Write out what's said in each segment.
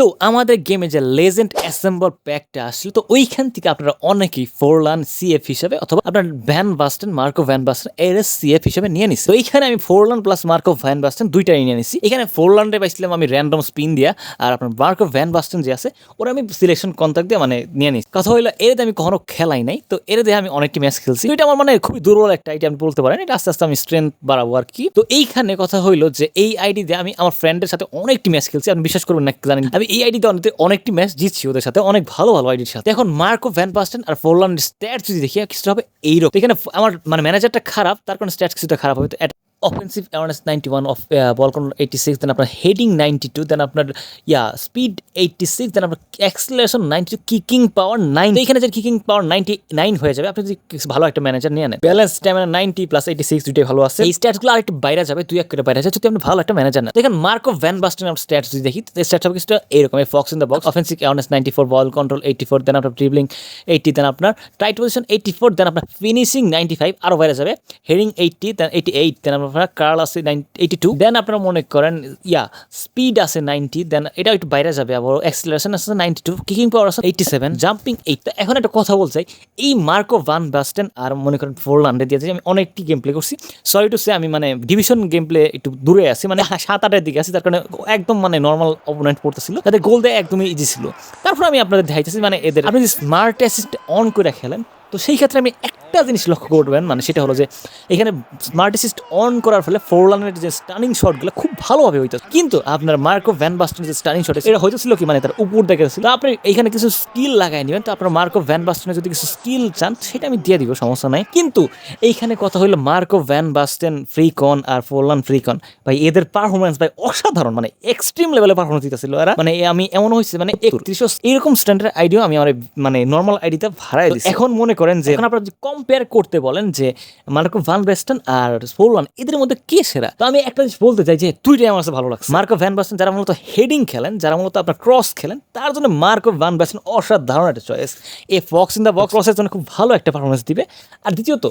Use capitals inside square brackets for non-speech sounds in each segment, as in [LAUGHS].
তো আমাদের গেমে যে লেজেন্ড অ্যাসেম্বল প্যাকটা আসছিল তো ওইখান থেকে আপনারা অনেকেই ফোরলান সিএফ হিসাবে অথবা আপনার van Basten Marco van Basten এর সিএফ হিসাবে নিয়ে নিচ্ছি তো এইখানে আমি Forlan plus Marco van Basten দুইটাই নিয়ে নিচ্ছি এখানে ফোরলান্ডে পাইছিলাম আমি র্যান্ডম স্পিন দিয়া, আর আপনার মার্কো ভ্যান বাস্টেন যে আছে, ওরা আমি সিলেকশন কন্ট্যাক্ট দিয়ে মানে নিয়ে নিচ্ছি কথা হইল, এর আমি কখনো খেলাই নাই, তো এর দিয়ে আমি অনেকটি ম্যাচ খেলছি। এটা আমার মানে খুবই দুর্বল একটা আইডি আমি বলতে পারেন। এটা আস্তে আস্তে আমি স্ট্রেংথ বাড়াবো আর কি। তো এইখানে কথা হইল যে, এই আইডি দিয়ে আমি আমার ফ্রেন্ডের সাথে অনেকটি ম্যাচ খেলছি। আপনি বিশ্বাস করবেন না জানেন আমি এই আইডি দিয়ে অনেক- অনেকটি ম্যাচ জিতছি ওদের সাথে, অনেক ভালো ভালো আইডির সাথে। এখন মার্কো ভ্যান পাস্টেন আর ফোরলান্ড স্ট্যাটস যদি দেখি কিছুটা হবে এইরকম। এখানে আমার মানে ম্যানেজারটা খারাপ, তার কারণে স্ট্যাটস কিছুটা খারাপ হবে। তো offensive awareness ninety one of ball control eighty six then আপনার হেডিং নাইনটি টু দেন আপনার yeah speed eighty six then আপনার acceleration ninety two kicking power nine এখানে যে কিকিং পাওয়ার নাইনটি নাইন হয়ে যাবে, আপনি যদি ভালো একটা ম্যানেজার নিয়ে নেন। Balance stamina ninety plus eighty six দুইটাই ভালো আছে। এই স্ট্যাটসগুলো আরেকটু বাইরে যাবে, দুই এক করে বাইরে যাবে, যদি আপনি ভালো একটা ম্যানেজার নেন। দেখেন মার্ক ভ্যান বাস্টেন আপনার স্ট্যাটস যদি দেখি স্ট্যাটস হবে কিছুটা এরকম fox in the box offensive awareness ninety four ball control eighty four then আপনার ড্রিবলিং এইটি দেন আপনার tight position eighty four then আপনার ফিনিশিং নাইনটি ফাইভ আরও বাইরে যাবে। Heading eighty then eighty eight then আপনার কার্ল আছে eighty two দেন আপনারা মনে করেন ইয়া স্পিড আছে নাইনটি দেন এটা একটু বাইরে যাবে আবার অ্যাক্সিলারেশন আছে নাইনটি টু কিকিং পাওয়ার আছে এইটি সেভেন জাম্পিং এইট এখন একটা কথা বলতে চাই এই মার্কো ভান বাস্টেন আর মনে করেন ফোর হান্ড্রেড দিয়েছে আমি অনেকটি গেম প্লে করছি। সরি টু সে আমি মানে ডিভিশন গেম প্লে একটু দূরে আছি মানে [LAUGHS] সাত আটের দিকে আছি তার কারণে একদম মানে নর্মাল অপোনেন্ট পড়তেছিল। তাদের গোল দেয় একদমই ইজি ছিল। তারপর আমি আপনাদের দেখাইতেছি মানে এদের আপনি স্মার্ট অ্যাসিস্ট অন করে খেলেন তো সেই ক্ষেত্রে আমি একটা জিনিস লক্ষ্য করবেন মানে সেটা হলো যে এখানে স্মার্ট অ্যাসিস্ট অন করার ফলে ফোর লানের যে স্টানিং শটগুলো খুব ভালোভাবে হইতো কিন্তু আপনার মার্কো ভ্যান বাস্টনের যে স্টানিং শট এটা হইতেছিল কি? মানে তার উপর দেখে ছিল আপনি এখানে কিছু স্কিল লাগাই নেবেন। তো আপনার মার্কো ভ্যান বাস্টনের যদি কিছু স্কিল চান সেটা আমি দিয়ে দিব সমস্যা নাই। কিন্তু এইখানে কথা হইল মার্কো ভ্যান বাস্টেন ফ্রিকন আর ফোরলান ফ্রিকন। ভাই এদের পারফরমেন্স ভাই অসাধারণ মানে এক্সট্রিম লেভেলে পারফরমেন্স দিতেছিল এরা। মানে আমি এমন হয়েছে মানে একত্রিশশো এরকম স্ট্যান্ডার্ড আইডিও আমি আমার মানে নর্মাল আইডিতে ভাড়াই দিচ্ছি এখন মনে করেন যে এখন আপনারা যদি কম্পেয়ার করতে বলেন যে মার্কো ভান বেস্টন আর ফোরলান এদের মধ্যে কে সেরা? তো আমি একটা জিনিস বলতে চাই যে দুইটাই আমার কাছে ভালো লাগছে। মার্কো ভ্যান বাস্টন যারা মূলত হেডিং খেলেন যারা মূলত আপনার ক্রস খেলেন তার জন্য মার্কো ভ্যান বাস্টন অসাধারণ একটা choice A fox in the box ক্রসের জন্য খুব ভালো একটা পারফরমেন্স দিবে। আর দ্বিতীয়ত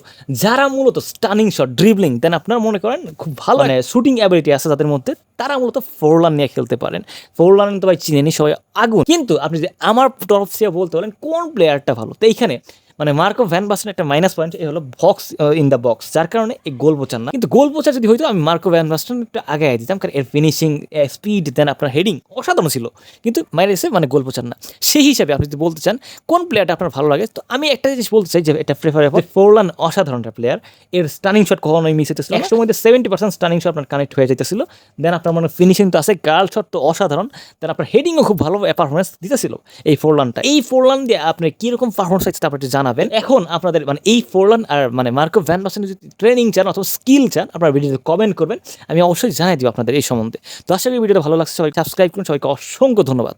যারা মূলত স্টানিং শট ড্রিবলিং দেন আপনার মনে করেন খুব ভালো মানে শুটিং অ্যাবিলিটি আছে তাদের মধ্যে তারা মূলত ফোরলান নিয়ে খেলতে পারেন। ফোরলান তো ভাই চিনেনি সবাই আগুন। কিন্তু আপনি যদি আমার তরফ থেকে বলতে বলেন কোন প্লেয়ারটা ভালো? তো এইখানে মানে মার্কো ভ্যান বাসেন একটা মাইনাস পয়েন্ট এই হলো বক্স ইন দ্য বক্স যার কারণে এই গোল বোচান না। কিন্তু গোল বোচা যদি হইতো আমি মার্কো ভ্যান বাসেন একটু আগে দিতাম কারণ এর ফিনিশিং স্পিড দেন আপনার হেডিং অসাধারণ ছিল। কিন্তু মাইনাসে মানে গোল বোচান না। সেই হিসাবে আপনি যদি বলতে চান কোন প্লেয়ারটা আপনার ভালো লাগে তো আমি একটা জিনিস বলতে চাই যে এটা প্রেফারেবল ফোরলান অসাধারণ একটা প্লেয়ার এর স্টানিং শট কখনোই মিস হতেছিল একশো মধ্যে সেভেন্টি পার্সেন্ট স্টানিং শট আপনার কানেক্ট হয়ে যেতেছিল দেন আপনার মানে ফিনিশিং তো আছে গার্ল শট তো অসাধারণ। দেন আপনার হেডিংও খুব ভালো পারফরমেন্স দিতেছিল। এই ফোরলানটা এই ফোরলান দিয়ে আপনি কীরকম পারফরমেন্স হচ্ছে আপনি একটু জানাবেন। এখন আপনাদের মানে এই ফোরলান আর মানে মার্কো ভ্যান বাসেন যদি ট্রেনিং চান অথবা স্কিল চান, আপনারা ভিডিওতে কমেন্ট করবেন। আমি অবশ্যই জানাই দিব আপনাদের এই সম্বন্ধে। তো আশা করি ভিডিওটা ভালো লাগছে। সবাই সাবস্ক্রাইব করুন। সবাইকে অসংখ্য ধন্যবাদ।